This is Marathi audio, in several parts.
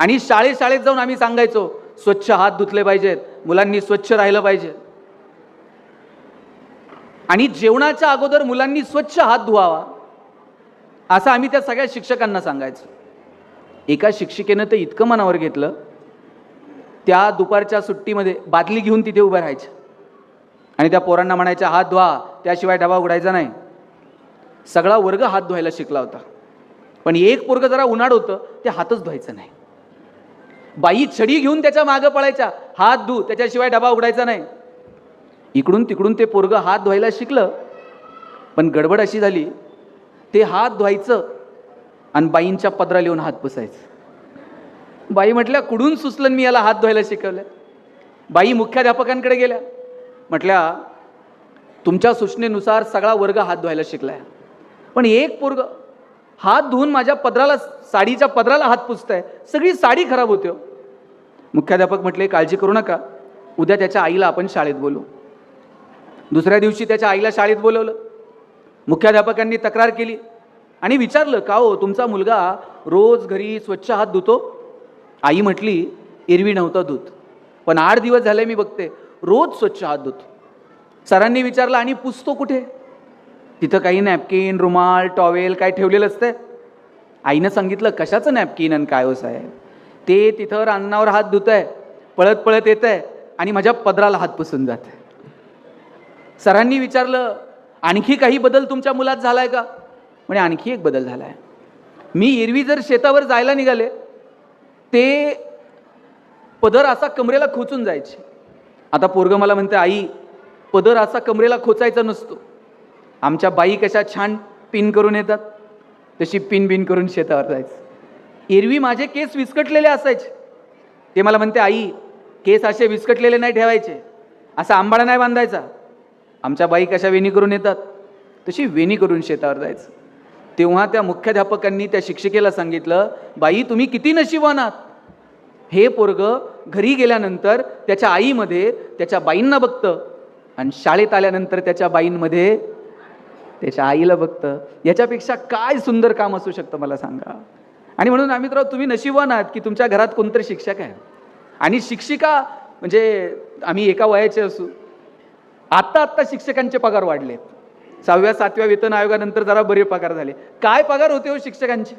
आणि शाळेत शाळेत जाऊन आम्ही सांगायचो स्वच्छ हात धुतले पाहिजेत मुलांनी स्वच्छ राहिलं पाहिजे. आणि जेवणाच्या अगोदर मुलांनी स्वच्छ हात धुवावा असं आम्ही त्या सगळ्या शिक्षकांना सांगायचो. एका शिक्षिकेनं ते इतकं मनावर घेतलं त्या दुपारच्या सुट्टीमध्ये बादली घेऊन तिथे उभ्या राहायच्या. आणि त्या पोरांना म्हणायच्या हात धुवा त्याशिवाय डबा उघडायचा नाही. सगळा वर्ग हात धुवायला शिकला होता. पण एक पोरग जरा उन्हाळ होतं ते हातच धुवायचं नाही. बाई छडी घेऊन त्याच्या मागं पळायच्या. हात धु त्याच्याशिवाय डबा उघडायचा नाही. इकडून तिकडून ते पोरगं हात धुवायला शिकलं. पण गडबड अशी झाली ते हात धुवायचं आणि बाईंच्या पदरा लिहून हात पुसायचं. बाई म्हटल्या कुडून सुचलं मी याला हात धुवायला शिकवलं? बाई मुख्याध्यापकांकडे गेल्या. म्हटल्या तुमच्या सूचनेनुसार सगळा वर्ग हात धुवायला शिकलाय. पण एक पोरग हात धुवून माझ्या पदराला साडीच्या पदराला हात पुसताय. सगळी साडी खराब होते हो. मुख्याध्यापक म्हटले काळजी करू नका. उद्या त्याच्या आईला आपण शाळेत बोलू दुसऱ्या दिवशी त्याच्या आईला शाळेत बोलवलं. मुख्याध्यापकांनी तक्रार केली आणि विचारलं का हो तुमचा मुलगा रोज घरी स्वच्छ हात धुतो? आई म्हटली एरवी नव्हता धुत. पण आठ दिवस झाले मी बघते रोज स्वच्छ हात धुतो. सरांनी विचारलं आणि पुसतो कुठे? तिथं काही नॅपकिन रुमाल टॉवेल काय ठेवलेलं असतंय आईनं सांगितलं कशाचं नॅपकिन आणि काय हो साहेब? ते तिथं रांजणावर हात धुत आहे पळत पळत येत आहे आणि माझ्या पदराला हात पुसून जात आहे सरांनी विचारलं आणखी काही बदल तुमच्या मुलात झालाय का? म्हणजे आणखी एक बदल झालाय. मी एरवी जर शेतावर जायला निघाले ते पदर असा कमरेला खोचून जायचे. आता पोरगं मला म्हणते आई पदर असा कमरेला खोचायचा नसतो. आमच्या बाई कशा छान पिन करून येतात तशी पिन बिन करून शेतावर जायचं. एरवी माझे केस विस्कटलेले असायचे. ते मला म्हणते आई केस असे विस्कटलेले नाही ठेवायचे. असा आंबाडा नाही बांधायचा. आमच्या बाई कशा वेणी करून येतात तशी वेणी करून शेतावर जायचं. तेव्हा त्या मुख्याध्यापकांनी त्या शिक्षिकेला सांगितलं बाई तुम्ही किती नशिबान आहात. हे पोरग घरी गेल्यानंतर त्याच्या आईमध्ये त्याच्या बाईंना बघतं. आणि शाळेत आल्यानंतर त्याच्या बाईंमध्ये त्याच्या आईला बघतं. याच्यापेक्षा काय सुंदर काम असू शकतं मला सांगा. आणि म्हणून आम्ही तर तुम्ही नशिबवान आहात की तुमच्या घरात कोणतरी शिक्षक आहे. आणि शिक्षिका म्हणजे आम्ही एका वयाचे असू. आत्ता आत्ता शिक्षकांचे पगार वाढलेत. सहाव्या सातव्या वेतन आयोगानंतर जरा बरे पगार झाले. काय पगार होते हो शिक्षकांचे?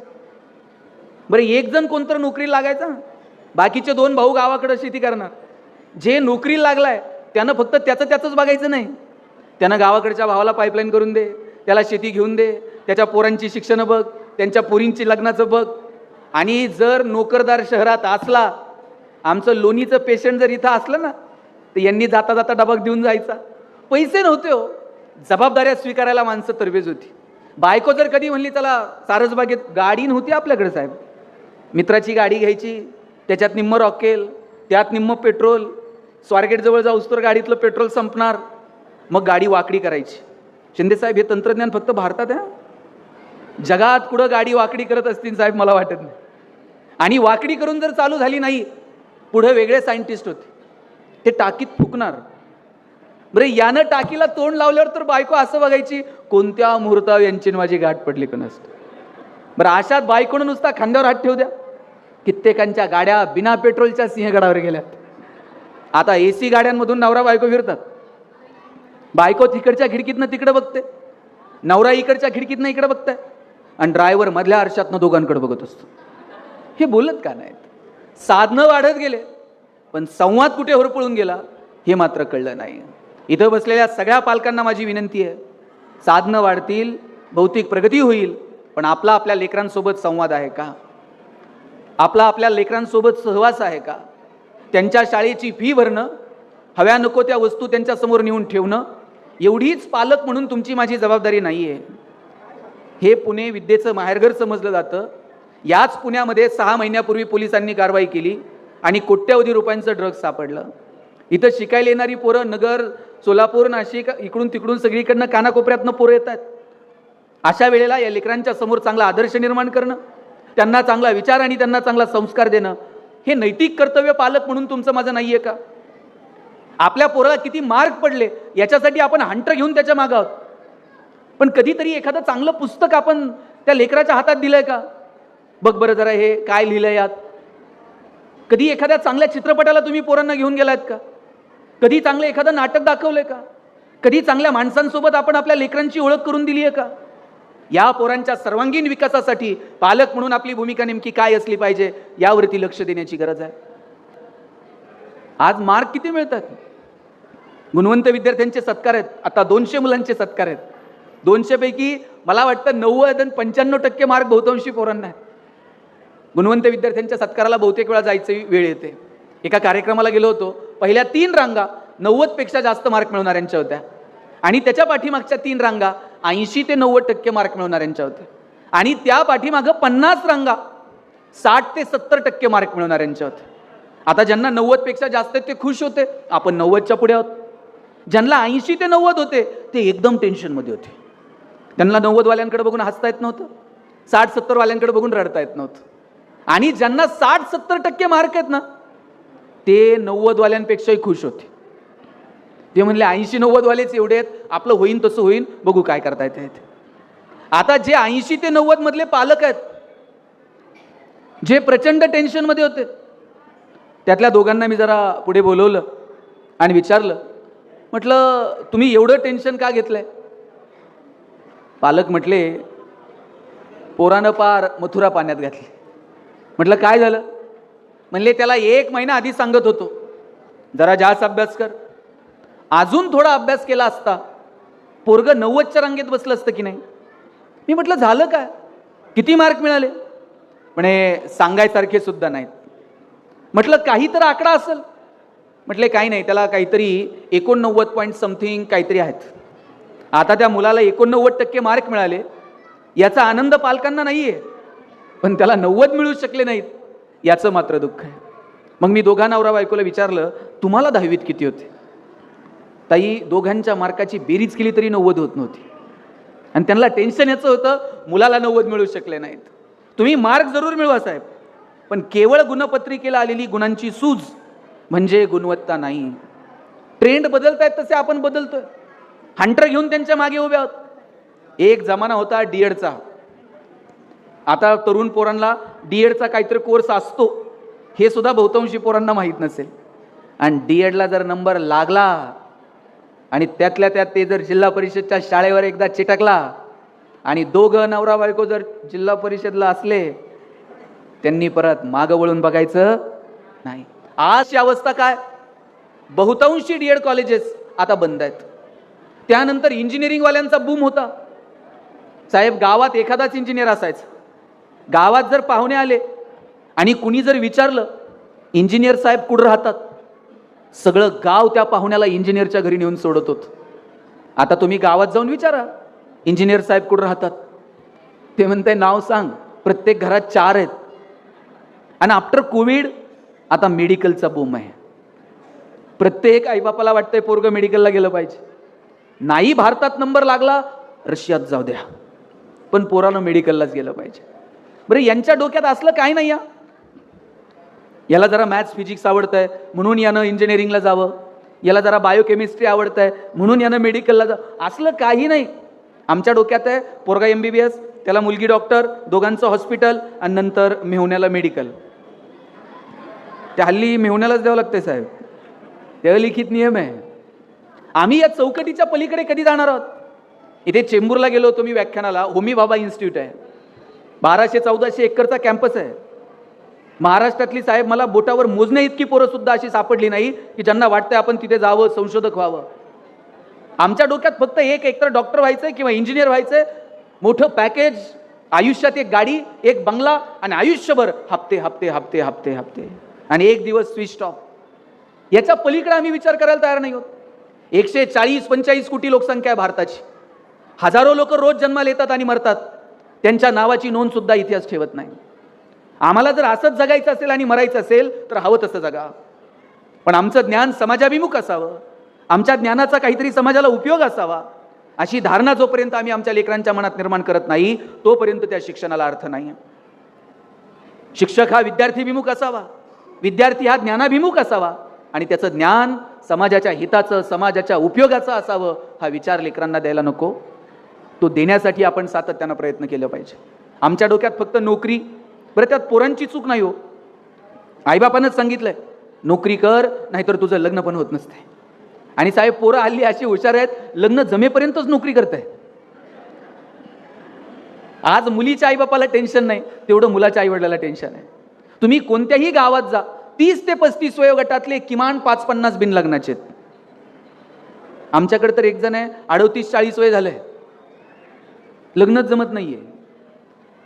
बरं एक जण कोणतं नोकरी लागायचा? बाकीचे दोन भाऊ गावाकडे शेती करणार. जे नोकरी लागलाय त्यानं फक्त त्याचं त्याचंच बघायचं नाही. त्यानं गावाकडच्या भावाला पाईपलाईन करून दे. त्याला शेती घेऊन दे त्याच्या पोरांची शिक्षणं बघ त्यांच्या पोरींची लग्नाचं बघ. आणि जर नोकरदार शहरात असला आमचं लोणीचं पेशंट जर इथं असलं ना तर यांनी जाता जाता डबा देऊन जायचा. पैसे नव्हते हो. जबाबदाऱ्या स्वीकारायला माणसं तरबेज होती. बायको जर कधी म्हणली त्याला सारसबागेत गाडी नव्हती आपल्याकडे साहेब. मित्राची गाडी घ्यायची त्याच्यात निम्म रॉकेल त्यात निम्म पेट्रोल. स्वारगेटजवळ जाऊस तर गाडीतलं पेट्रोल संपणार. मग गाडी वाकडी करायची. शिंदेसाहेब हे तंत्रज्ञान फक्त भारतात आहे? जगात कुठं गाडी वाकडी करत असतील साहेब मला वाटत नाही. आणि वाकडी करून जर चालू झाली नाही पुढे वेगळे सायंटिस्ट होते. ते टाकीत फुकणार. बरं यानं टाकीला तोंड लावल्यावर तर बायको असं बघायची कोणत्या मुहूर्तावर यांची माझी गाठ पडली का असते बरं अशात बायकोनं नुसता खांद्यावर हात ठेवू द्या. कित्येकांच्या गाड्या बिना पेट्रोलच्या सिंहगडावर गेल्यात आता ए सी गाड्यांमधून नवरा बायको फिरतात. बायको तिकडच्या खिडकीतनं तिकडं बघते. नवरा इकडच्या खिडकीतनं इकडं बघताय आणि ड्रायव्हर मधल्या आरशातनं दोघांकडे बघत असतो. हे बोलत का नाहीत? साधनं वाढत गेले पण संवाद कुठे होरपळून गेला हे मात्र कळलं नाही. इथं बसलेल्या सगळ्या पालकांना माझी विनंती आहे साधनं वाढतील भौतिक प्रगती होईल पण आपला आपल्या लेकरांसोबत संवाद आहे का? आपला आपल्या लेकरांसोबत सहवास आहे का? त्यांच्या शाळेची फी भरणं हव्या नको त्या वस्तू त्यांच्यासमोर नेऊन ठेवणं एवढीच पालक म्हणून तुमची माझी जबाबदारी नाही आहे हे पुणे विद्येचं माहेरघर समजलं जातं. याच पुण्यामध्ये सहा महिन्यापूर्वी पोलिसांनी कारवाई केली आणि कोट्यवधी रुपयांचं ड्रग्ज सापडलं. इथं शिकायला येणारी पोरं नगर सोलापूर नाशिक इकडून तिकडून सगळीकडनं कानाकोपऱ्यातनं पोरं येतात. अशा वेळेला या लेकरांच्या समोर चांगला आदर्श निर्माण करणं त्यांना चांगला विचार आणि त्यांना चांगला संस्कार देणं हे नैतिक कर्तव्य पालक म्हणून तुमचं माझं नाही आहे का? आपल्या पोराला किती मार्क पडले याच्यासाठी आपण हंटर घेऊन त्याच्या मागं आहोत. पण कधीतरी एखादं चांगलं पुस्तक आपण त्या लेकराच्या हातात दिलंय का? बघ बरं जरा हे काय लिहिलं यात. कधी एखाद्या चांगल्या चित्रपटाला तुम्ही पोरांना घेऊन गेलात का? कधी चांगलं एखादं नाटक दाखवलंय का? कधी चांगल्या माणसांसोबत आपण आपल्या लेकरांची ओळख करून दिली आहे का? या पोरांच्या सर्वांगीण विकासासाठी पालक म्हणून आपली भूमिका नेमकी काय असली पाहिजे यावरती लक्ष देण्याची गरज आहे. आज मार्क किती मिळतात? गुणवंत विद्यार्थ्यांचे सत्कार आहेत. आता दोनशे मुलांचे सत्कार आहेत. दोनशेपैकी मला वाटतं नव्वद आणि पंच्याण्णव टक्के मार्क बहुतांशी पोरांना आहे गुणवंत विद्यार्थ्यांच्या सत्काराला बहुतेक वेळा जायची वेळ येते. एका कार्यक्रमाला गेलो होतो. पहिल्या तीन रांगा नव्वदपेक्षा जास्त मार्क मिळवणाऱ्यांच्या होत्या. आणि त्याच्या पाठीमागच्या तीन रांगा ऐंशी ते नव्वद टक्के मार्क मिळवणाऱ्यांच्या होत्या. आणि त्या पाठीमागं पन्नास रांगा साठ ते सत्तर टक्के मार्क मिळवणाऱ्यांच्या होत्या. आता ज्यांना नव्वदपेक्षा जास्त आहेत ते खुश होते. आपण नव्वदच्या पुढे आहोत. ज्यांना ऐंशी ते नव्वद होते ते एकदम टेन्शनमध्ये होते. त्यांना नव्वदवाल्यांकडे बघून हसता येत नव्हतं. साठ सत्तरवाल्यांकडे बघून रडता येत नव्हतं. आणि ज्यांना साठ सत्तर टक्के मार्क आहेत ना ते नव्वदवाल्यांपेक्षाही खुश होते. ते म्हणले ऐंशी नव्वदवालेच एवढे आहेत. आपलं होईन तसं होईन. बघू काय करता येते आता जे ऐंशी ते नव्वदमधले पालक आहेत जे प्रचंड टेन्शनमध्ये होते त्यातल्या दोघांना मी जरा पुढे बोलवलं आणि विचारलं. म्हटलं तुम्ही एवढं टेन्शन का घेतलं आहे पालक म्हटले पोरानं पार मथुरा पाण्यात घातली. म्हटलं काय झालं? म्हणले त्याला एक महिना आधी सांगत होतो. जरा जास्त अभ्यास कर. अजून थोडा अभ्यास केला असता पोरग नव्वदच्या रांगेत बसलं असतं की नाही? मी म्हटलं झालं काय? किती मार्क मिळाले? म्हणे सांगायसारखे सुद्धा नाहीत. म्हटलं काही तर आकडा असेल. म्हटले काही नाही त्याला काहीतरी एकोणनव्वद पॉईंट समथिंग काहीतरी आहेत. आता त्या मुलाला एकोणनव्वद टक्के मार्क मिळाले. याचा आनंद पालकांना नाही आहे पण त्याला नव्वद मिळू शकले नाहीत याचं मात्र दुःख आहे. मग मी दोघा नवरा बायकोला विचारलं तुम्हाला दहावीत किती होते? ताई दोघांच्या मार्काची बेरीज केली तरी नव्वद होत नव्हती. आणि त्यांना टेन्शन याचं होतं मुलाला नव्वद मिळू शकले नाहीत. तुम्ही मार्क जरूर मिळवा साहेब. पण केवळ गुणपत्रिकेला आलेली गुणांची सूज म्हणजे गुणवत्ता नाही. ट्रेंड बदलत आहेत तसे आपण बदलतोय. हंटर घेऊन त्यांच्या मागे उभे आहोत. एक जमाना होता डी एडचा आता तरुण पोरांना डी एडचा काहीतरी कोर्स असतो. हे सुद्धा बहुतांशी पोरांना माहीत नसेल. आणि डी एडला जर नंबर लागला आणि त्यातल्या त्यात ते जर जिल्हा परिषदच्या शाळेवर एकदा चिटकला आणि दोघं नवरा बायको जर जिल्हा परिषदला असले त्यांनी परत मागं वळून बघायचं नाही. आजची अवस्था काय? बहुतांशी डी एड कॉलेजेस आता बंद आहेत. त्यानंतर इंजिनिअरिंगवाल्यांचा बूम होता. साहेब गावात एखादाच इंजिनियर असायचा. गावात जर पाहुणे आले आणि कुणी जर विचारलं इंजिनियर साहेब कुठं राहतात? सगळं गाव त्या पाहुण्याला इंजिनियरच्या घरी नेऊन सोडत होत. आता तुम्ही गावात जाऊन विचारा इंजिनियर साहेब कुठं राहतात? ते म्हणते नाव सांग. प्रत्येक घरात चार आहेत. आणि आफ्टर कोविड आता मेडिकलचा बूम आहे. प्रत्येक आईबापाला वाटतंय पोरगं मेडिकलला गेलं पाहिजे. नाही भारतात नंबर लागला रशियात जाऊ द्या. पण पोरानं मेडिकललाच गेलं पाहिजे. बरं यांच्या डोक्यात असलं काय नाही या याला जरा मॅथ्स फिजिक्स आवडतंय म्हणून यानं इंजिनिअरिंगला जावं. याला जरा बायोकेमिस्ट्री आवडतंय म्हणून यानं मेडिकलला जा असलं काही नाही. आमच्या डोक्यात आहे पोरगा एम बी बी एस त्याला मुलगी डॉक्टर दोघांचं हॉस्पिटल आणि नंतर मेहुण्याला मेडिकल ते हल्ली मेहुण्यालाच द्यावं लागतंय साहेब. ते लिखित नियम आहे. आम्ही या चौकटीच्या पलीकडे कधी जाणार आहोत? इथे चेंबूरला गेलो होतो मी व्याख्यानाला. होमी बाबा इन्स्टिट्यूट आहे. बाराशे चौदाशे एकरचा कॅम्पस आहे. महाराष्ट्रातली साहेब मला बोटावर मोजण्या इतकी पोरं सुद्धा अशी सापडली नाही की ज्यांना वाटतंय आपण तिथे जावं संशोधक व्हावं. आमच्या डोक्यात फक्त एक एकतर डॉक्टर व्हायचंय किंवा इंजिनियर व्हायचंय. मोठं पॅकेज आयुष्यात एक गाडी एक बंगला आणि आयुष्यभर हप्ते हप्ते हप्ते हप्ते हप्ते. आणि एक दिवस स्विच ऑफ याच्या पलीकडे आम्ही विचार करायला तयार नाही होत. एकशे चाळीस पंचाळीस कोटी लोकसंख्या आहे भारताची. हजारो लोक रोज जन्माला येतात आणि मरतात. त्यांच्या नावाची नोंद सुद्धा इतिहास ठेवत नाही. आम्हाला जर असंच जगायचं असेल आणि मरायचं असेल तर हवं तसं जगा. पण आमचं ज्ञान समाजाभिमुख असावं. आमच्या ज्ञानाचा काहीतरी समाजाला उपयोग असावा. अशी धारणा जोपर्यंत आम्ही आमच्या लेकरांच्या मनात निर्माण करत नाही तोपर्यंत त्या शिक्षणाला अर्थ नाही शिक्षक हा विद्यार्थीभिमुख असावा. विद्यार्थी हा ज्ञानाभिमुख असावा आणि त्याचं ज्ञान समाजाच्या हिताचं समाजाच्या उपयोगाचं असावं हा विचार लेकरांना द्यायला नको. तो देण्यासाठी आपण सातत्यानं प्रयत्न केलं पाहिजे. आमच्या डोक्यात फक्त नोकरी बरं त्यात पोरांची चूक नाही हो. आईबापानंच सांगितलंय नोकरी कर नाहीतर तुझं लग्न पण होत नसतंय आणि साहेब पोरं हल्ली अशी हुशार आहेत लग्न जमेपर्यंतच नोकरी करत आहे आज मुलीच्या आईबापाला टेन्शन नाही तेवढं मुलाच्या आईवडिलाला टेन्शन आहे. तुम्ही कोणत्याही गावात जा. तीस ते पस्तीस वयोगटातले किमान पाच पन्नास बिन लग्नाचे आहेत. आमच्याकडे तर एक जण आहे अडोतीस चाळीस वय झालंय. लग्नच जमत नाहीये.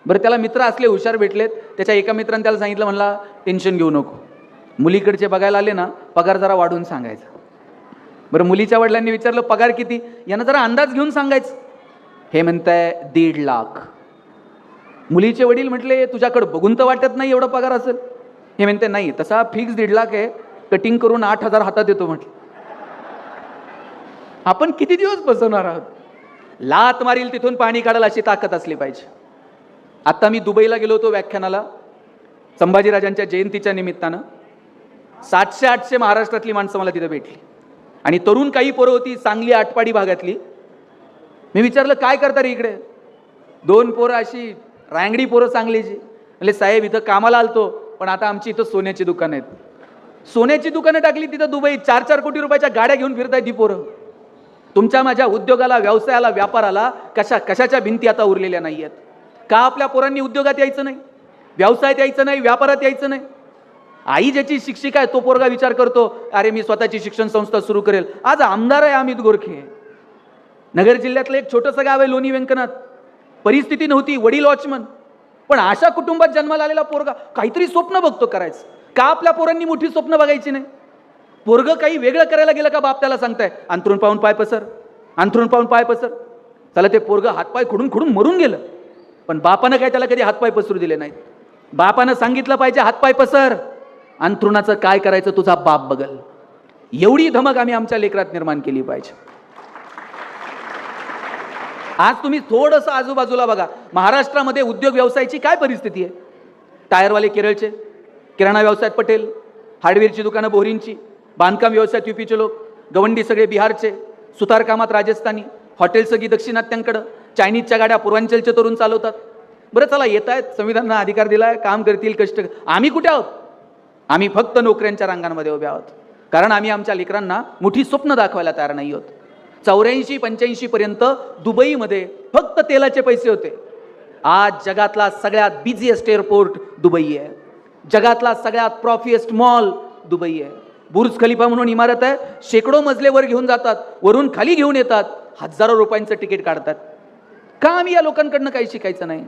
बरं त्याला मित्र असले हुशार भेटलेत त्याच्या एका मित्राने त्याला सांगितलं म्हणला टेन्शन घेऊ नको. मुलीकडचे बघायला आले ना पगार जरा वाढवून सांगायचा. बरं मुलीच्या वडिलांनी विचारलं पगार किती? यांना जरा अंदाज घेऊन सांगायचं. हे म्हणताय दीड लाख. मुलीचे वडील म्हटले तुझ्याकडे बघून तर वाटत नाही एवढा पगार असेल. हे म्हणते नाही तसा फिक्स दीड लाख आहे कटिंग करून आठ हजार हातात येतो म्हटलं. आपण किती दिवस बसवणार आहोत? लात मारील तिथून पाणी काढायला अशी ताकद असली पाहिजे. आत्ता मी दुबईला गेलो होतो व्याख्यानाला संभाजीराजांच्या जयंतीच्या निमित्तानं. सातशे आठशे महाराष्ट्रातली माणसं मला तिथं भेटली. आणि तरुण काही पोरं होती चांगली आटपाडी भागातली. मी विचारलं काय करता रे इकडे? दोन पोरं अशी रांगडी पोरं सांगलीची म्हणजे साहेब इथं कामाला आलतो पण आता आमची इथं सोन्याची दुकानं आहेत. सोन्याची दुकानं टाकली तिथं दुबई चार चार कोटी रुपयाच्या गाड्या घेऊन फिरताय ती पोरं. तुमच्या माझ्या उद्योगाला व्यवसायाला व्यापाराला कशा कशाच्या भिंती आता उरलेल्या नाही आहेत का आपल्या पोरांनी उद्योगात यायचं नाही? व्यवसायात यायचं नाही व्यापारात यायचं नाही? आई ज्याची शिक्षिका आहे तो पोरगा विचार करतो अरे मी स्वतःची शिक्षण संस्था सुरू करेल. आज आमदार आहे अमित गोरखे. नगर जिल्ह्यातलं एक छोटंसं गाव आहे लोणी व्यंकनाथ. परिस्थिती नव्हती वडील वॉचमन. पण अशा कुटुंबात जन्माला आलेला पोरगा काहीतरी स्वप्न बघतो करायचं. का आपल्या पोरांनी मोठी स्वप्न बघायची नाही? पोरग काही वेगळं करायला गेलं का बाप त्याला सांगताय? अंथरून पाहून पाय पसर अंथरून पाहून पाय पसर. त्याला ते पोरग हातपाय खुडून खुडून मरून गेलं. पण बापानं काय त्याला कधी हातपाय पसरू दिले नाहीत? बापानं सांगितलं पाहिजे हातपाय पसर. अंथरुणाचं काय करायचं तुझा बाप बघल. एवढी धमक आम्ही आमच्या लेकरात निर्माण केली पाहिजे. आज तुम्ही थोडंसं आजूबाजूला बघा. महाराष्ट्रामध्ये उद्योग व्यवसायाची काय परिस्थिती आहे? टायरवाले केरळचे किराणा व्यवसायात पटेल हार्डवेअरची दुकानं बोहरींची बांधकाम व्यवसायात युपीचे लोक गवंडी सगळे बिहारचे सुतारकामात राजस्थानी हॉटेल सगळी दक्षिणात्यांकडं चायनीजच्या गाड्या पूर्वांचलचे तरुण चालवतात. बरं चला येत आहेत संविधानानं अधिकार दिला आहे काम करतील कष्ट आम्ही कुठे आहोत? आम्ही फक्त नोकऱ्यांच्या रांगांमध्ये उभे आहोत. कारण आम्ही आमच्या लेकरांना मोठी स्वप्न दाखवायला तयार नाही आहोत. चौऱ्याऐंशी पंच्याऐंशी पर्यंत दुबईमध्ये फक्त तेलाचे पैसे होते. आज जगातला सगळ्यात बिझिएस्ट एअरपोर्ट दुबई आहे. जगातला सगळ्यात प्रॉफिएस्ट मॉल दुबई आहे. बुर्ज खलिफा म्हणून इमारत आहे. शेकडो मजलेवर घेऊन जातात. वरून खाली घेऊन येतात. हजारो रुपयांचं तिकीट काढतात. का आम्ही या लोकांकडनं काही शिकायचं नाही?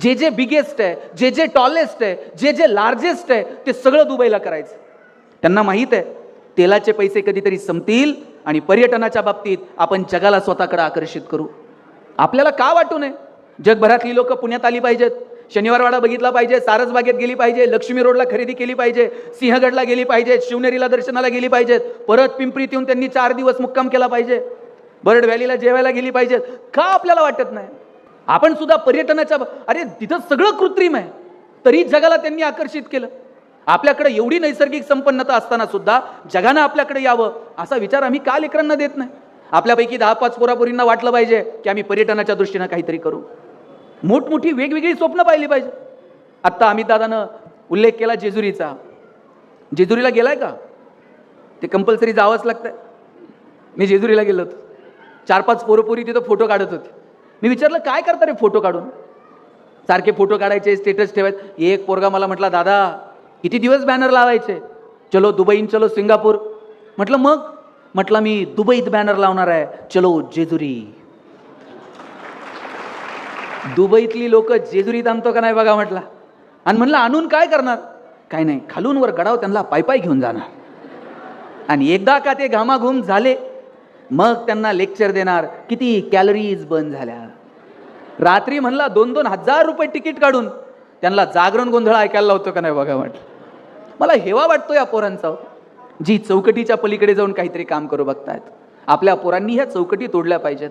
जे जे बिगेस्ट आहे जे जे टॉलेस्ट आहे जे जे लार्जेस्ट आहे ते सगळं दुबईला करायचं. त्यांना माहीत आहे तेलाचे पैसे कधीतरी संपतील आणि पर्यटनाच्या बाबतीत आपण जगाला स्वतःकडे आकर्षित करू. आपल्याला का वाटू नये? जगभरातली लोक पुण्यात आली पाहिजेत शनिवारवाडा बघितला पाहिजे सारसबागेत गेली पाहिजे लक्ष्मी रोडला खरेदी केली पाहिजे सिंहगडला गेली पाहिजे शिवनेरीला दर्शनाला गेली पाहिजेत परत पिंपरीत येऊन त्यांनी चार दिवस मुक्काम केला पाहिजे बर्ड व्हॅलीला जेवायला गेली पाहिजेत का आपल्याला वाटत नाही? आपण सुद्धा पर्यटनाच्या अरे तिथं सगळं कृत्रिम आहे. तरी जगाला त्यांनी आकर्षित केलं. आपल्याकडे एवढी नैसर्गिक संपन्नता असताना सुद्धा जगानं आपल्याकडे यावं असा विचार आम्ही का लेकरांना देत नाही. आपल्यापैकी दहा पाच पोरापोरींना वाटलं पाहिजे की आम्ही पर्यटनाच्या दृष्टीनं काहीतरी करू. मोठमोठी वेगवेगळी स्वप्न पाहिली पाहिजे. आत्ता अमित दादानं उल्लेख केला जेजुरीचा. जेजुरीला गेलाय का? ते कंपल्सरी जावंच लागतंय. मी जेजुरीला गेलो होतो. चार पाच पोरपोरी तिथं फोटो काढत होते. मी विचारलं काय करता रे फोटो काढून? सारखे फोटो काढायचे स्टेटस ठेवायचे. एक पोरगा मला म्हटला दादा किती दिवस बॅनर लावायचे. चलो दुबईन चलो सिंगापूर. म्हटलं मग? म्हटलं मी दुबईत बॅनर लावणार आहे. चलो जेजुरी. दुबईतली लोक जेजुरीत आणतो का नाही बघा म्हटला. आणि म्हणलं आणून काय करणार? काय नाही खालून वर गडाव त्यांना पायपाय घेऊन जाणार. आणि एकदा का ते घामाघूम झाले मग त्यांना लेक्चर देणार. किती कॅलरीज बंद झाल्या. रात्री म्हणला दोन दोन हजार रुपये तिकीट काढून. त्यांना जागरण गोंधळ ऐकायला लावतो का नाही बघा म्हटलं. मला हेवा वाटतो या पोरांचा हो. जी चौकटीच्या पलीकडे जाऊन काहीतरी काम करू बघतायत. आपल्या पोरांनी ह्या चौकटी तोडल्या पाहिजेत.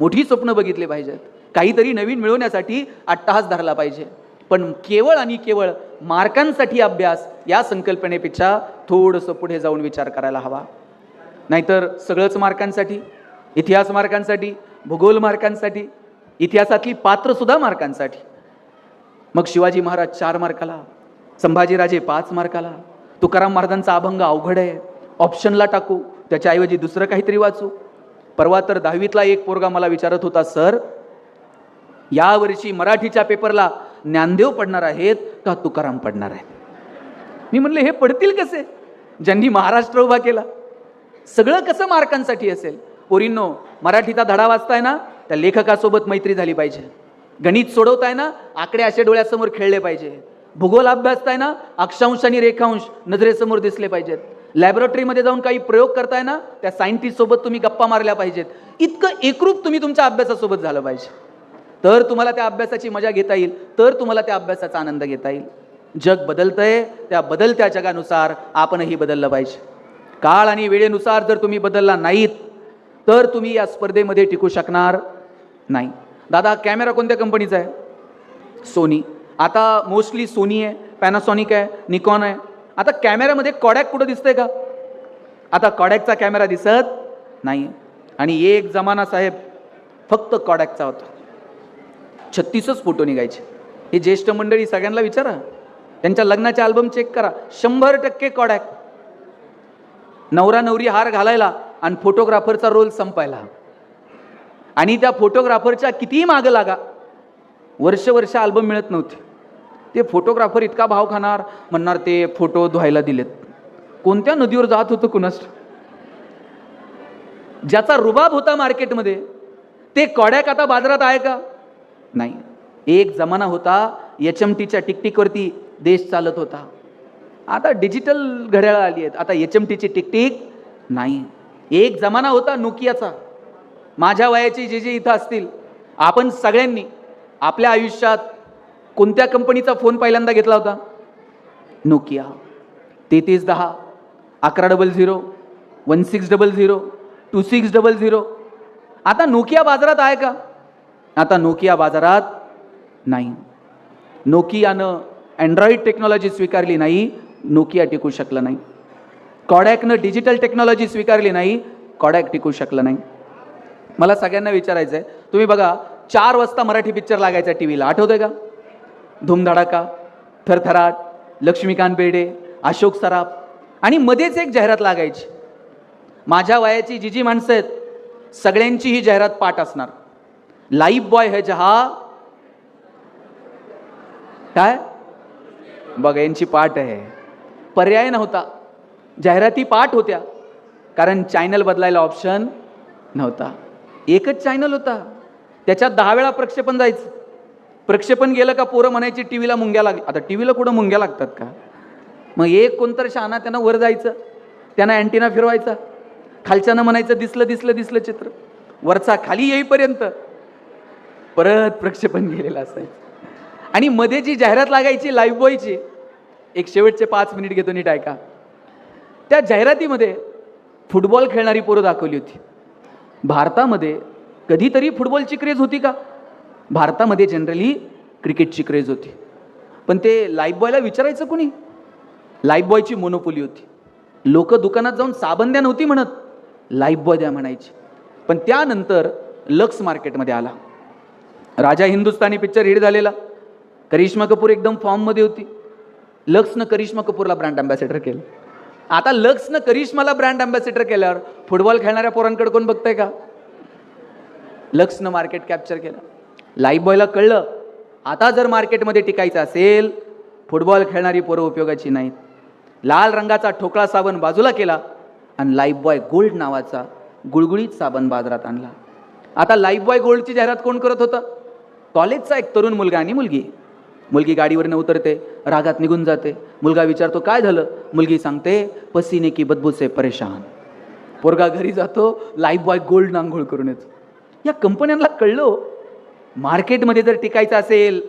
मोठी स्वप्न बघितली पाहिजेत. काहीतरी नवीन मिळवण्यासाठी अट्टहास धरला पाहिजे. पण केवळ आणि केवळ मार्कांसाठी अभ्यास या संकल्पनेपेक्षा थोडंसं पुढे जाऊन विचार करायला हवा. नाहीतर सगळंच मार्कांसाठी इतिहास मार्कांसाठी भूगोल मार्कांसाठी इतिहासातली पात्रसुद्धा मार्कांसाठी. मग शिवाजी महाराज चार मार्काला संभाजीराजे पाच मार्काला तुकाराम महाराजांचा अभंग अवघड आहे. ऑप्शनला टाकू. त्याच्याऐवजी दुसरं काहीतरी वाचू. परवा तर दहावीतला एक पोरगा मला विचारत होता सर यावर्षी मराठीच्या पेपरला ज्ञानदेव पडणार आहेत का तुकाराम पडणार आहेत? मी म्हणले हे पडतील कसे? ज्यांनी महाराष्ट्र उभा केला. सगळं कसं मार्कांसाठी असेल? पोरींनो मराठीचा धडा वाचताय ना? त्या लेखकासोबत मैत्री झाली पाहिजे. गणित सोडवताय ना आकडे असे डोळ्यासमोर खेळले पाहिजे. भूगोल अभ्यासताय ना अक्षांश आणि रेखांश नजरेसमोर दिसले पाहिजेत. लॅबोरेटरीमध्ये जाऊन काही प्रयोग करताय ना त्या सायंटिस्ट सोबत तुम्ही गप्पा मारल्या पाहिजेत. इतकं एकरूप तुम्ही तुमच्या अभ्यासासोबत झालं पाहिजे. तर तुम्हाला त्या अभ्यासाची मजा घेता येईल तर तुम्हाला त्या अभ्यासाचा आनंद घेता येईल. जग बदलतंय त्या बदलत्या जगानुसार आपणही बदललं पाहिजे. काळ आणि वेळेनुसार जर तुम्ही बदलला नाहीत तर तुम्ही या स्पर्धेमध्ये टिकू शकणार नाही. दादा कॅमेरा कोणत्या कंपनीचा आहे? सोनी. आता मोस्टली सोनी आहे पॅनासॉनिक आहे निकॉन आहे. आता कॅमेऱ्यामध्ये कॉडॅक कुठं दिसतंय का? आता कॉडॅकचा कॅमेरा दिसत नाही आणि एक जमाना साहेब फक्त कॉडॅकचा होता. छत्तीसच फोटो निघायचे. हे ज्येष्ठ मंडळी सगळ्यांना विचारा. त्यांच्या लग्नाचे अल्बम चेक करा. शंभर टक्के कॉडॅक नवरा नवरी हार घालायला आणि फोटोग्राफरचा रोल संपायला आणि त्या फोटोग्राफरच्या कितीही मागं लागा. वर्ष वर्ष अल्बम मिळत नव्हते. ते फोटोग्राफर इतका भाव खाणार म्हणणार ते फोटो धुवायला दिलेत. कोणत्या नदीवर जात होतं कुणास ज्याचा रुबाब होता मार्केटमध्ये ते कॉड्याक आता बाजारात आहे का? नाही. एक जमाना होता एच एम टीच्या टिकटिकवरती देश चालत होता. आता डिजिटल घड्याळं आली आहेत. आता एच एम टीची टिकटिक नाही. एक जमाना होता नोकियाचा. माझ्या वयाची जे जे इथं असतील आपण सगळ्यांनी आपल्या आयुष्यात कोणत्या कंपनीचा फोन पहिल्यांदा घेतला होता? नोकिया तेहतीस दहा. अकरा double zero one six double zero two six double zero आता नोकिया बाजारात आहे का? आता नोकिया बाजारात नाही. नोकियानं अँड्रॉइड टेक्नॉलॉजी स्वीकारली नाही. नोकिया टिकू शकलं नाही. कॉडॅकनं डिजिटल टेक्नॉलॉजी स्वीकारली नाही. कॉडॅक टिकू शकलं नाही. मला सगळ्यांना विचारायचं आहे तुम्ही बघा चार वाजता मराठी पिक्चर लागायचा टी व्हीला आठवतंय का? धूमधडाका थरथराट लक्ष्मीकांत बेर्डे अशोक सराफ. आणि मध्येच एक जाहिरात लागायची. माझ्या वयाची जी जी माणसं आहेत सगळ्यांची ही जाहिरात पाठ असणार. लाईफ बॉय है जहा. काय? बघा यांची पाठ आहे. पर्याय नव्हता. जाहिराती पाठ होत्या. कारण चॅनल बदलायला ऑप्शन नव्हता. एकच चॅनल होता. त्याच्यात दहा वेळा प्रक्षेपण जायचं. प्रक्षेपण गेलं का पोरं म्हणायची टी व्हीला मुंग्या लाग आता टी व्हीला कुठं मुंग्या लागतात का? मग एक कोणतर शहाणा त्यांना वर जायचं. त्यांना अँटिना फिरवायचा. खालच्यानं म्हणायचं दिसलं दिसलं दिसलं चित्र. वरचा खाली येईपर्यंत. परत प्रक्षेपण गेलेलं असायचं. आणि मध्ये जी जाहिरात लागायची लाईव्ह बॉयची एक शेवटचे पाच मिनिट घेतो नीट ऐका. त्या जाहिरातीमध्ये फुटबॉल खेळणारी पोरं दाखवली होती. भारतामध्ये कधीतरी फुटबॉलची क्रेज होती का? भारतामध्ये जनरली क्रिकेटची क्रेज होती. पण ते लाईफ बॉयला विचारायचं कोणी? लाईफ बॉयची मोनोपोली होती. लोक दुकानात जाऊन साबण द्या नव्हती म्हणत. लाईफ बॉय द्या म्हणायची. पण त्यानंतर लक्स मार्केटमध्ये आला. राजा हिंदुस्तानी पिक्चर हिट झालेला. करिश्मा कपूर एकदम फॉर्ममध्ये होती. लक्सनं करिश्मा कपूरला ब्रँड अँबॅसेडर केलं. आता लक्सनं करिश्माला ब्रँड अँबॅसिडर केल्यावर फुटबॉल खेळणाऱ्या पोरांकडे कोण बघतंय का? लक्सनं मार्केट कॅप्चर केलं. लाईफ बॉयला कळलं आता जर मार्केटमध्ये टिकायचं असेल फुटबॉल खेळणारी पोरं उपयोगाची नाहीत. लाल रंगाचा ठोकळा साबण बाजूला केला आणि लाईफ बॉय गोल्ड नावाचा गुळगुळीत साबण बाजारात आणला. आता लाईफ बॉय गोल्डची जाहिरात कोण करत होतं? कॉलेजचा एक तरुण मुलगा आणि मुलगी. मुलगी गाडीवरनं उतरते रागात निघून जाते. मुलगा विचारतो काय झालं? मुलगी सांगते पसीने की बदबूसे परेशान. पोरगा घरी जातो लाईफ बॉय गोल्ड आंघोळ करून येतो. या कंपन्यांना कळलो मार्केटमध्ये जर टिकायचं असेल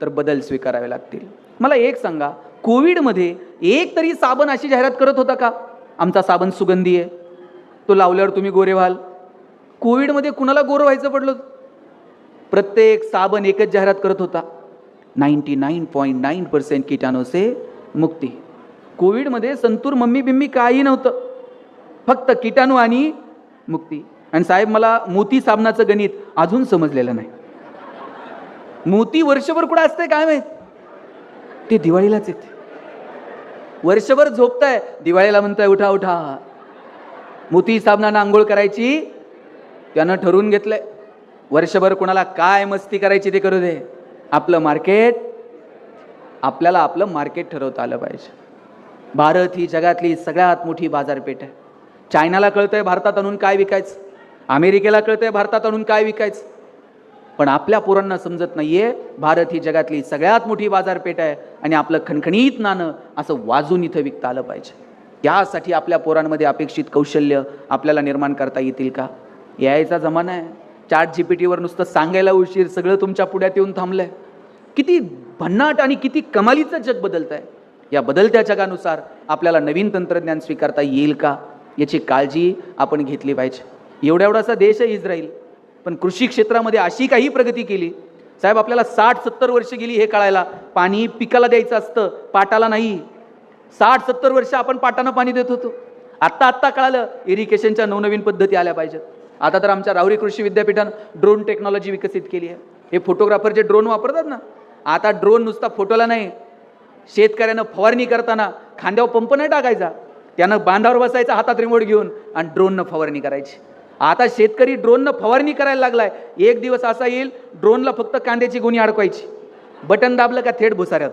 तर बदल स्वीकारावे लागतील. मला एक सांगा कोविडमध्ये एक तरी साबण अशी जाहिरात करत होता का? आमचा साबण सुगंधी आहे. तो लावल्यावर तुम्ही गोरे व्हाल. कोविडमध्ये कुणाला गोरं व्हायचं पडलं? प्रत्येक साबण एकच जाहिरात करत होता. Ninety nine point nine percent किटाणू से मुक्ती. कोविडमध्ये संतूर मम्मी बिम्मी काही नव्हतं. फक्त किटाणू आणि मुक्ती. आणि साहेब मला मोती साबणाचं गणित अजून समजलेलं नाही. मोती वर्षभर कुठं असते काय माहीत? ते दिवाळीलाच येते. वर्षभर झोपताय दिवाळीला म्हणताय उठा उठा. मोती साबणानं आंघोळ करायची त्यानं ठरवून घेतलंय. वर्षभर कोणाला काय मस्ती करायची ते करू दे. आपलं मार्केट आपल्याला आपलं मार्केट ठरवता आलं पाहिजे. भारत ही जगातली सगळ्यात मोठी बाजारपेठ आहे. चायनाला कळतं आहे भारतात आणून काय विकायचं? अमेरिकेला कळतं आहे भारतात आणून काय विकायचं? पण आपल्या पोरांना समजत नाही आहे भारत ही जगातली सगळ्यात मोठी बाजारपेठ आहे आणि आपलं खणखणीत नाणं असं वाजून इथं विकता आलं पाहिजे. यासाठी आपल्या पोरांमध्ये अपेक्षित कौशल्य आपल्याला निर्माण करता येतील का? यायचा जमाना आहे. चार्ट जी पी टीवर नुसतं सांगायला उशीर सगळं तुमच्या पुढ्यात येऊन थांबलं आहे किती भन्नाट आणि किती कमालीचं जग बदलत आहे या बदलत्या जगानुसार आपल्याला नवीन तंत्रज्ञान स्वीकारता येईल का? याची काळजी आपण घेतली पाहिजे. एवढा एवढासा देश आहे इस्रायल पण कृषी क्षेत्रामध्ये अशी काही प्रगती केली. साहेब आपल्याला साठ सत्तर वर्ष गेली हे कळायला. पाणी पिकाला द्यायचं असतं पाटाला नाही. साठ सत्तर वर्ष आपण पाटानं पाणी देत होतो. आत्ता आत्ता कळालं इरिगेशनच्या नवनवीन पद्धती आल्या पाहिजेत. आता तर आमच्या राहुरी कृषी विद्यापीठानं ड्रोन टेक्नॉलॉजी विकसित केली आहे. हे फोटोग्राफर जे ड्रोन वापरतात ना आता ड्रोन नुसता फोटोला नाही. शेतकऱ्यानं फवारणी करताना खांद्यावर पंप नाही टाकायचा. त्यानं बांधावर बसायचा हातात रिमोट घेऊन आणि ड्रोननं फवारणी करायची. आता शेतकरी ड्रोननं फवारणी करायला लागलाय. एक दिवस असा येईल ड्रोनला फक्त कांद्याची गुणी अडकवायची. बटन दाबलं का थेट भुसाऱ्यात.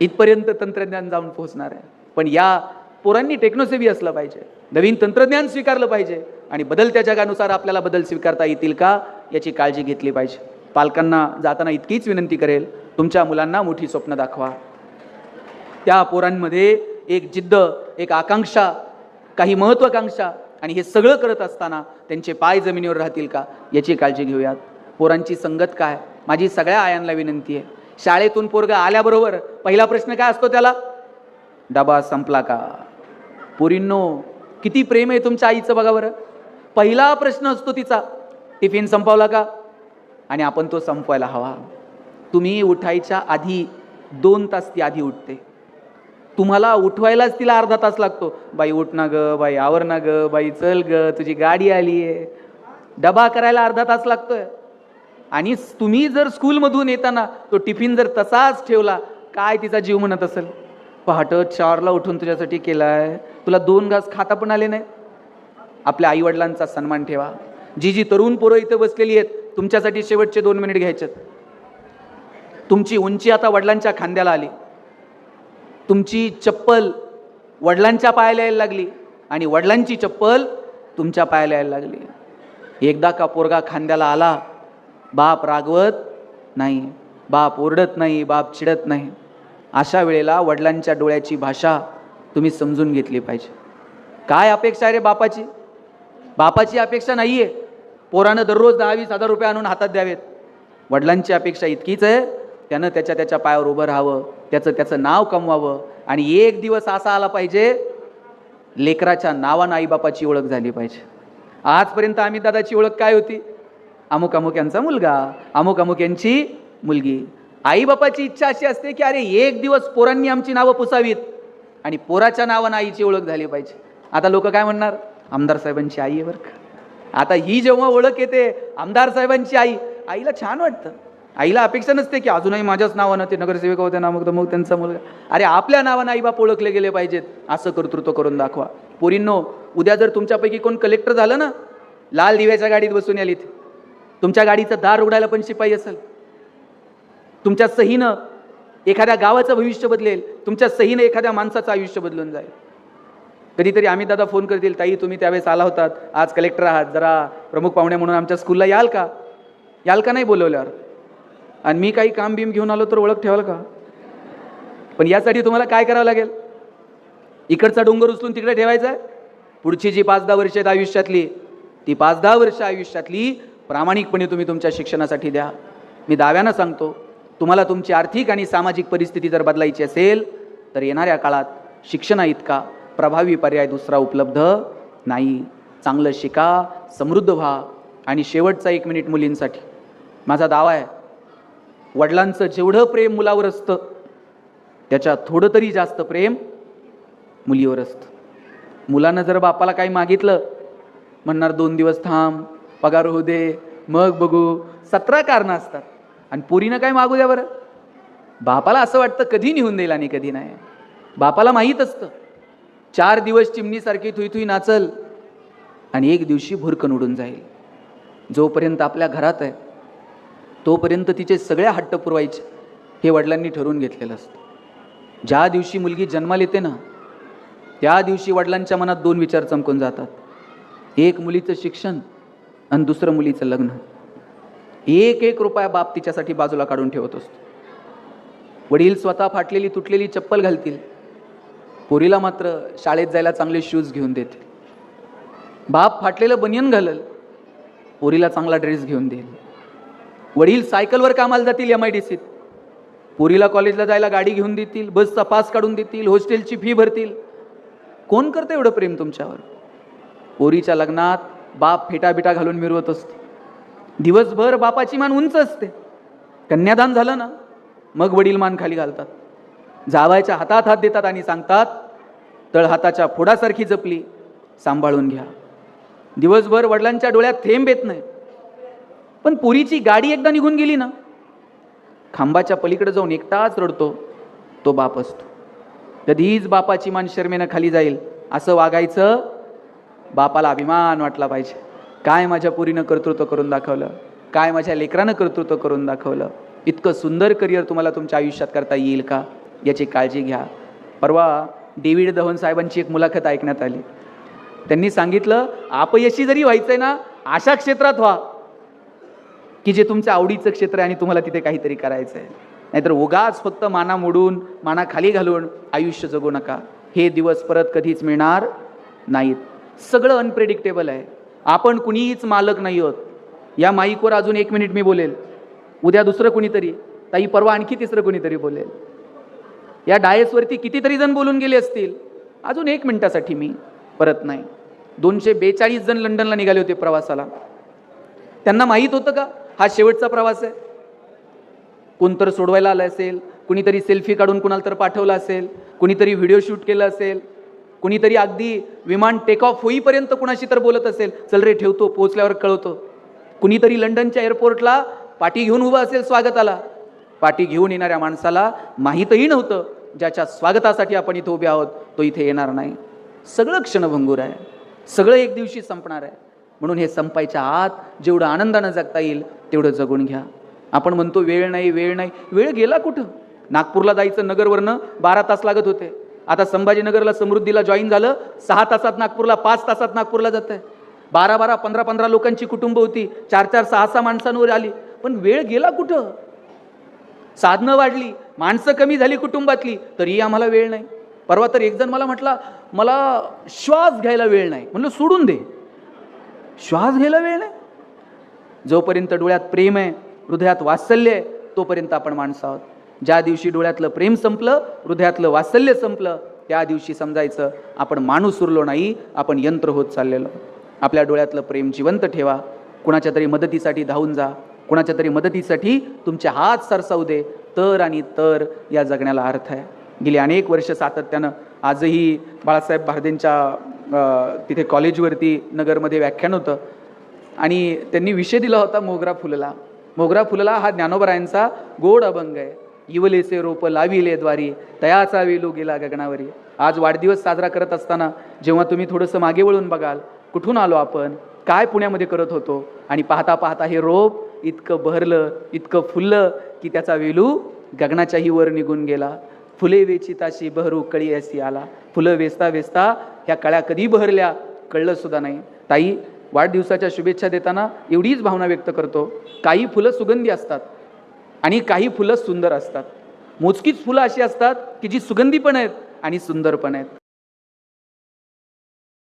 इथपर्यंत तंत्रज्ञान जाऊन पोहोचणार आहे. पण या पोरांनी टेक्नोसेवी असलं पाहिजे. नवीन तंत्रज्ञान स्वीकारलं पाहिजे. आणि बदलत्या जगानुसार आपल्याला बदल स्वीकारता येतील का? याची काळजी घेतली पाहिजे. पालकांना जाताना इतकीच विनंती करेल तुमच्या मुलांना मोठी स्वप्न दाखवा. त्या पोरांमध्ये एक जिद्द एक आकांक्षा काही महत्त्वाकांक्षा आणि हे सगळं करत असताना त्यांचे पाय जमिनीवर राहतील का याची काळजी घेऊयात. पोरांची संगत काय? माझी सगळ्या आयांना विनंती आहे. शाळेतून पोरगा आल्याबरोबर पहिला प्रश्न काय असतो त्याला? डबा संपला का? पोरींनो किती प्रेम आहे तुमच्या आईचं बघा बरं. पहिला प्रश्न असतो तिचा. टिफिन संपवला का? आणि आपण तो संपवायला हवा. तुम्ही उठायच्या आधी दोन तास ती आधी उठते. तुम्हाला उठवायलाच तिला अर्धा तास लागतो. बाई उठ ना ग बाई आवर ना ग बाई चल ग तुझी गाडी आली आहे. डबा करायला अर्धा तास लागतोय. आणि तुम्ही जर स्कूलमधून येताना तो टिफिन जर तसाच ठेवला काय तिचा जीव म्हणत असेल? पहाट चारला उठून तुझ्यासाठी केला आहे तुला दोन घास खाता पण आले नाही. आपल्या आईवडिलांचा सन्मान ठेवा. जी जी तरुण पोरं इथं बसलेली आहेत तुमच्यासाठी शेवटचे दोन मिनिट घ्यायचेत. तुमची उंची आता वडिलांच्या खांद्याला आली. तुमची चप्पल वडिलांच्या पायाला यायला लागली आणि वडिलांची चप्पल तुमच्या पायाला यायला लागली. एकदा का पोरगा खांद्याला आला बाप रागवत नाही बाप ओरडत नाही बाप चिडत नाही. अशा वेळेला वडिलांच्या डोळ्याची भाषा तुम्ही समजून घेतली पाहिजे. काय अपेक्षा आहे रे बापाची? बापाची अपेक्षा नाही आहे पोरानं दररोज दहा वीस हजार रुपये आणून हातात द्यावेत. वडिलांची अपेक्षा इतकीच आहे त्यानं त्याच्या त्याच्या पायावर उभं राहावं त्याचं त्याचं नाव कमवावं आणि एक दिवस असा आला पाहिजे लेकराच्या नावानं आईबापाची ओळख झाली पाहिजे. आजपर्यंत आम्ही दादाची ओळख काय होती? अमुक अमुक यांचा मुलगा अमुक अमुक यांची मुलगी. आईबापाची इच्छा अशी असते की अरे एक दिवस पोरांनी आमची नावं पुसावीत आणि पोराच्या नावानं आईची ओळख झाली पाहिजे. आता लोक काय म्हणणार? आमदार साहेबांची आई आहे बरं का. आता ही जेव्हा ओळख येते आमदार साहेबांची आई आईला छान वाटतं. आईला अपेक्षा नसते की अजूनही माझ्याच नावानं ते नगरसेविका होते ना मग तर मग त्यांचा मुलगा. अरे आपल्या नावानं आईबाप ओळखले गेले पाहिजेत. असं कर्तृत्व करून दाखवा. पोरींनो उद्या जर तुमच्यापैकी कोण कलेक्टर झालं ना लाल दिव्याच्या गाडीत बसून आलीत तुमच्या गाडीचं दार उघडायला पण शिपाई असेल. तुमच्या सहीनं एखाद्या गावाचं भविष्य बदलेल. तुमच्या सहीनं एखाद्या माणसाचं आयुष्य बदलून जाईल. कधीतरी आम्ही दादा फोन करतील ताई तुम्ही त्यावेळेस आला होतात. आज कलेक्टर आहात. जरा प्रमुख पाहुणे म्हणून आमच्या स्कूलला याल का? याल का नाही बोलवल्यावर? आणि मी काही काम बिम घेऊन आलो तर ओळख ठेवाल का? पण यासाठी तुम्हाला काय करावं लागेल? इकडचा डोंगर उचलून तिकडे ठेवायचा? आहे पुढची जी पाच दहा वर्ष आहेत आयुष्यातली ती पाच दहा वर्ष आयुष्यातली प्रामाणिकपणे तुम्ही तुमच्या शिक्षणासाठी द्या. मी दाव्यानं सांगतो तुम्हाला तुमची आर्थिक आणि सामाजिक परिस्थिती जर बदलायची असेल तर येणाऱ्या काळात शिक्षणा इतका प्रभावी पर्याय दुसरा उपलब्ध नाही. चांगलं शिका समृद्ध व्हा आणि शेवटचा एक मिनिट मुलींसाठी. माझा दावा आहे वडिलांचं जेवढं प्रेम मुलावर असतं त्याच्या थोडं तरी जास्त प्रेम मुलीवर असतं. मुलानं जर बापाला काही मागितलं म्हणणार दोन दिवस थांब पगार होऊ दे मग बघू. सतरा कारणं असतात. आणि पोरीनं काय मागू द्या बरं? बापाला असं वाटतं कधी निघून देईल आणि कधी नाही. बापाला माहीत असतं. चार दिवस चिमणीसारखी थुई थुई नाचल आणि एक दिवशी भुरकन उडून जाईल. जोपर्यंत आपल्या घरात आहे तोपर्यंत तिचे सगळ्या हट्ट पुरवायचे हे वडिलांनी ठरवून घेतलेलं असतं. ज्या दिवशी मुलगी जन्माला येते ना त्या दिवशी वडिलांच्या मनात दोन विचार चमकून जातात. एक मुलीचं शिक्षण आणि दुसरं मुलीचं लग्न. एक एक रुपया बाप तिच्यासाठी बाजूला काढून ठेवत असतो. वडील स्वतः फाटलेली तुटलेली चप्पल घालतील. पोरीला मात्र शाळेत जायला चांगले शूज घेऊन देतील बाप फाटलेलं बनियन घालल पोरीला चांगला ड्रेस घेऊन देईल. वडील सायकलवर कामाला जातील एम आय डी सीत पोरीला कॉलेजला जायला गाडी घेऊन देतील बसचा पास काढून देतील हॉस्टेलची फी भरतील. कोण करतं एवढं प्रेम तुमच्यावर? पोरीच्या लग्नात बाप फेटाबिटा घालून मिरवत असतो. दिवसभर बापाची मान उंच असते. कन्यादान झालं ना मग वडील मान खाली घालतात. जावायच्या हातात हात देतात आणि सांगतात तळहाताच्या फोडासारखी जपली सांभाळून घ्या. दिवसभर वडिलांच्या डोळ्यात थेंब येत नाही. पण पुरीची गाडी एकदा निघून गेली ना खांबाच्या पलीकडे जाऊन एकटाच रडतो तो बाप असतो. कधीच बापाची मान शर्मेनं खाली जाईल असं वागायचं बापाला अभिमान वाटला पाहिजे. काय माझ्या पुरीनं कर्तृत्व करून दाखवलं? काय माझ्या लेकरानं कर्तृत्व करून दाखवलं? इतकं सुंदर करिअर तुम्हाला तुमच्या आयुष्यात करता येईल का? याची काळजी घ्या. परवा डेव्हिड धवन साहेबांची एक मुलाखत ऐकण्यात आली. त्यांनी सांगितलं अपयशी जरी व्हायचं आहे ना अशा क्षेत्रात व्हा की जे तुमच्या आवडीचं क्षेत्र आहे आणि तुम्हाला तिथे काहीतरी करायचं आहे नाहीतर उगाच फक्त माना मोडून माना खाली घालून आयुष्य जगू नका. हे दिवस परत कधीच मिळणार नाहीत. सगळं अनप्रेडिक्टेबल आहे. आपण कुणीच मालक नाही आहोत. या माईकवर अजून एक मिनिट मी बोलेल. उद्या दुसरं कुणीतरी ताई परवा आणखी तिसरं कुणीतरी बोलेल. या डायसवरती कितीतरी जण बोलून गेले असतील? अजून एक मिनिटासाठी मी परत नाही. दोनशे बेचाळीस जण लंडनला निघाले होते प्रवासाला. त्यांना माहीत होतं का हा शेवटचा प्रवास आहे? कोणतर सोडवायला आलं असेल कुणीतरी सेल्फी काढून कुणाला तर पाठवलं असेल कुणीतरी व्हिडिओ शूट केलं असेल कुणीतरी अगदी विमान टेक ऑफ होईपर्यंत कुणाशी तर बोलत असेल चल रे ठेवतो पोहोचल्यावर कळवतो. कुणीतरी लंडनच्या एअरपोर्टला पाठी घेऊन उभा असेल स्वागताला. पाठी घेऊन येणाऱ्या माणसाला माहीतही नव्हतं ज्याच्या स्वागतासाठी आपण इथं उभे आहोत तो इथे येणार नाही. सगळं क्षणभंगूर आहे. सगळं एक दिवशी संपणार आहे. म्हणून हे संपायच्या आत जेवढं आनंदानं जगता येईल तेवढं जगून घ्या. आपण म्हणतो वेळ नाही वेळ नाही. वेळ गेला कुठं? नागपूरला जायचं नगरवरनं बारा तास लागत होते. आता संभाजीनगरला समृद्धीला जॉईन झालं सहा तासात नागपूरला पाच तासात नागपूरला जात आहे बारा बारा पंधरा पंधरा लोकांची कुटुंब होती. चार चार सहा सहा माणसांवर आली. पण वेळ गेला कुठं? साधनं वाढली. माणसं कमी झाली कुटुंबातली तरी आम्हाला वेळ नाही. परवा तर एकजण मला म्हटला मला श्वास घ्यायला वेळ नाही. म्हणलं सोडून दे. श्वास घ्यायला वेळ नाही? जोपर्यंत डोळ्यात प्रेम आहे हृदयात वात्सल्य आहे तोपर्यंत आपण माणसं आहोत. ज्या दिवशी डोळ्यातलं प्रेम संपलं हृदयातलं वात्सल्य संपलं त्या दिवशी समजायचं आपण माणूस उरलो नाही आपण यंत्र होत चाललेलो. आपल्या डोळ्यातलं प्रेम जिवंत ठेवा. कुणाच्या तरी मदतीसाठी धावून जा. कुणाच्या तरी मदतीसाठी तुमचे हात सरसावू दे. तर आणि तर या जगण्याला अर्थ आहे. गेली अनेक वर्ष सातत्यानं आजही बाळासाहेब भारदेंच्या तिथे कॉलेजवरती नगरमध्ये व्याख्यान होतं. आणि त्यांनी विषय दिला होता मोगरा फुलला. मोगरा फुलला हा ज्ञानोबरायांचा गोड अभंग आहे. इवलेचे रोप लाविले द्वारी तयाचा वेलू गेला गगनावरी. आज वाढदिवस साजरा करत असताना जेव्हा तुम्ही थोडंसं मागे वळून बघाल कुठून आलो आपण? काय पुण्यामध्ये करत होतो? आणि पाहता पाहता हे रोप इतकं बहरलं इतकं फुललं की त्याचा वेलू गगनाच्याही वर निघून गेला. फुले वेचिताशी बहरू कळी असी आला. फुलं वेचता वेचता ह्या कळ्या कधी बहरल्या कळलं सुद्धा नाही. ताई वाढदिवसाच्या शुभेच्छा देताना एवढीच भावना व्यक्त करतो. काही फुलं सुगंधी असतात आणि काही फुलं सुंदर असतात. मोजकीच फुलं अशी असतात की जी सुगंधी पण आहेत आणि सुंदर पण आहेत.